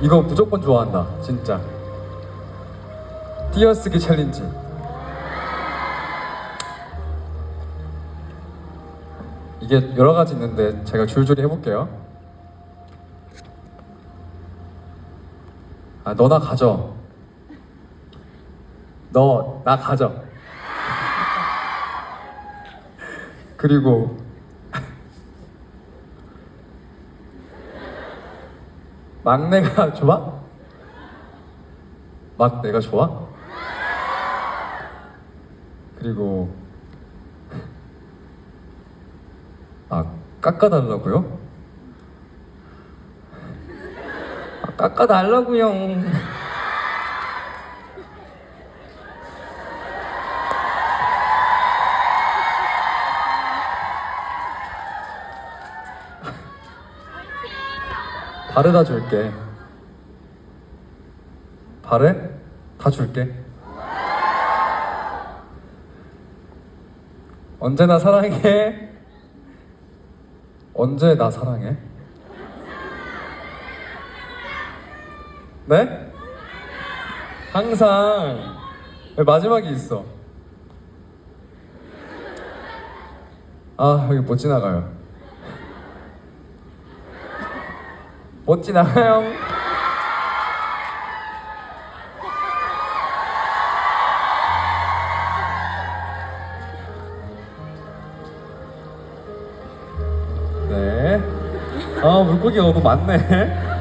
이거 무조건 좋아한다 진짜. 띄어쓰기 챌린지. 이게 여러 가지 있는데 제가 줄줄이 해볼게요. 아 너나 가져. 너 나 가져. 그리고 막내가 좋아? 막 내가 좋아? 그리고 아 깎아달라고요? 아, 깎아달라고요. 바르다 줄게. 바래? 다 줄게. 언제나 사랑해. 언제 나 사랑해? 네? 항상 왜 마지막이 있어. 아 여기 못 지나가요. 못 지나가요. 네. 아 물고기가 너무 많네.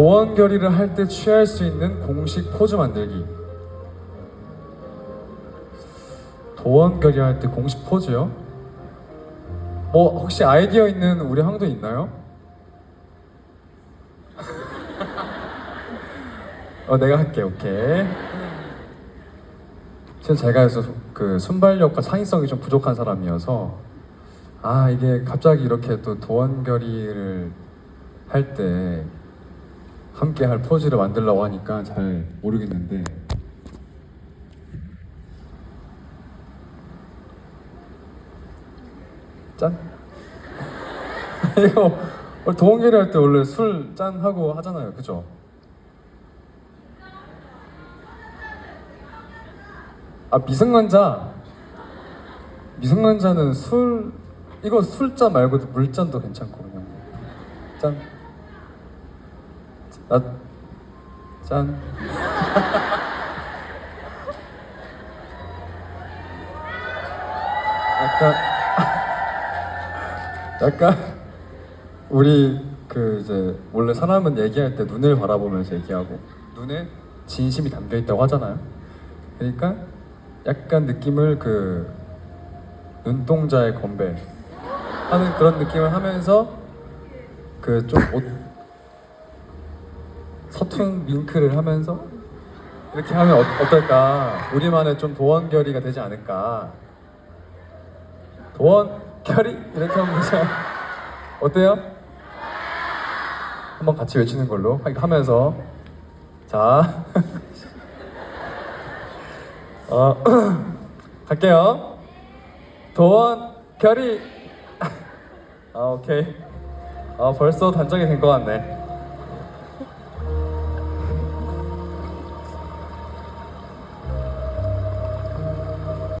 도원 결의를 할 때 취할 수 있는 공식 포즈 만들기. 도원 결의 할 때 공식 포즈요? 뭐 혹시 아이디어 있는 우리 황도 있나요? 어 내가 할게 오케이. 지금 제가 해서 그 순발력과 창의성이 좀 부족한 사람이어서 아 이게 갑자기 이렇게 또 도원 결의를 할때 함께 할 포즈를 만들려고 하니까 잘 모르겠는데 짠? 이거 원래 동원결이 할때 원래 술 짠 하고 하잖아요, 그죠? 아 미성년자 미성년자는 술 이거 술잔 말고도 물잔도 괜찮고 그냥 짠. 나 짠. 약간 약간 우리 그 이제 원래 사람은 얘기할 때 눈을 바라보면서 얘기하고 눈에 진심이 담겨 있다고 하잖아요. 그러니까 약간 느낌을 그 눈동자의 건배 하는 그런 느낌을 하면서 그 좀 서툰 윙크를 하면서 이렇게 하면 어, 어떨까? 우리만의 좀 도원 결의가 되지 않을까? 도원 결의 이렇게 하면 되죠. 어때요? 한번 같이 외치는 걸로 하- 하면서 자, 어, 갈게요. 도원 결의. 아 오케이. 아 벌써 단정이 된 것 같네.